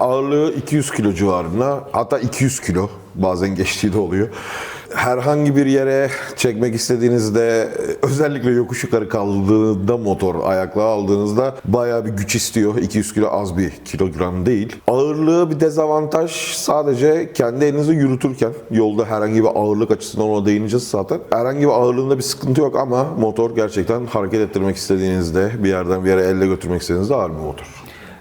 Ağırlığı 200 kilo civarında hatta 200 kilo bazen geçtiği de oluyor. Herhangi bir yere çekmek istediğinizde özellikle yokuş yukarı kaldığında motor ayakla aldığınızda bayağı bir güç istiyor. 200 kilo az bir kilogram değil. Ağırlığı bir dezavantaj sadece kendi elinizi yürütürken yolda herhangi bir ağırlık açısından ona değineceğiz zaten. Herhangi bir ağırlığında bir sıkıntı yok ama motor gerçekten hareket ettirmek istediğinizde bir yerden bir yere elle götürmek istediğinizde ağır bir motor.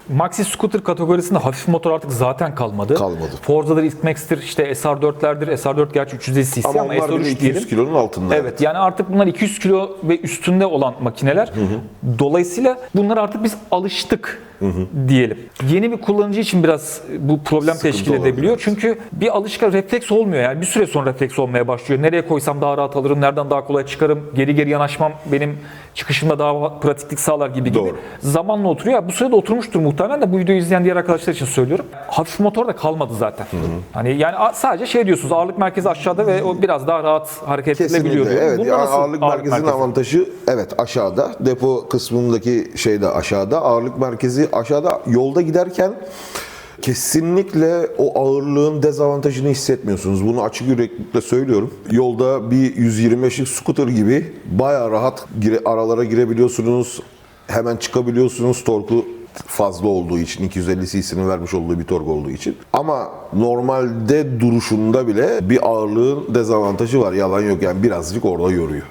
Maxi Scooter kategorisinde hafif motor artık zaten kalmadı. Kalmadı. Forza'dır, X-Max'tir, işte SR4'lerdir. SR4 gerçi 350 cc ama, Ama onlar bile SR3 200 diyelim. kilonun altında. Evet yani artık bunlar 200 kilo ve üstünde olan makineler. Dolayısıyla bunlar artık biz alıştık diyelim. Yeni bir kullanıcı için biraz bu problem Sıkıntı teşkil olabilir. edebiliyor. Çünkü bir alışkan refleks olmuyor yani bir süre sonra refleks olmaya başlıyor. Nereye koysam daha rahat alırım, nereden daha kolay çıkarım, geri geri yanaşmam benim çıkışımda daha pratiklik sağlar gibi gibi. Doğru. Zamanla oturuyor. Bu sırada oturmuştur muhtemelen de bu videoyu izleyen diğer arkadaşlar için söylüyorum. Hafif motor da kalmadı zaten. Hani yani sadece şey diyorsunuz ağırlık merkezi aşağıda ve o biraz daha rahat hareket edilebiliyor. Evet. Bunda nasıl ağırlık, merkezinin merkezi? avantajı evet aşağıda. Depo kısmındaki şey de aşağıda. Ağırlık merkezi aşağıda. Yolda giderken kesinlikle o ağırlığın dezavantajını hissetmiyorsunuz. Bunu açık yüreklilikle söylüyorum. Yolda bir 125'lik scooter gibi bayağı rahat gire, aralara girebiliyorsunuz. Hemen çıkabiliyorsunuz. Torku fazla olduğu için 250 cc'nin vermiş olduğu bir tork olduğu için. Ama normalde duruşunda bile bir ağırlığın dezavantajı var. Yalan yok yani birazcık orada yoruyor.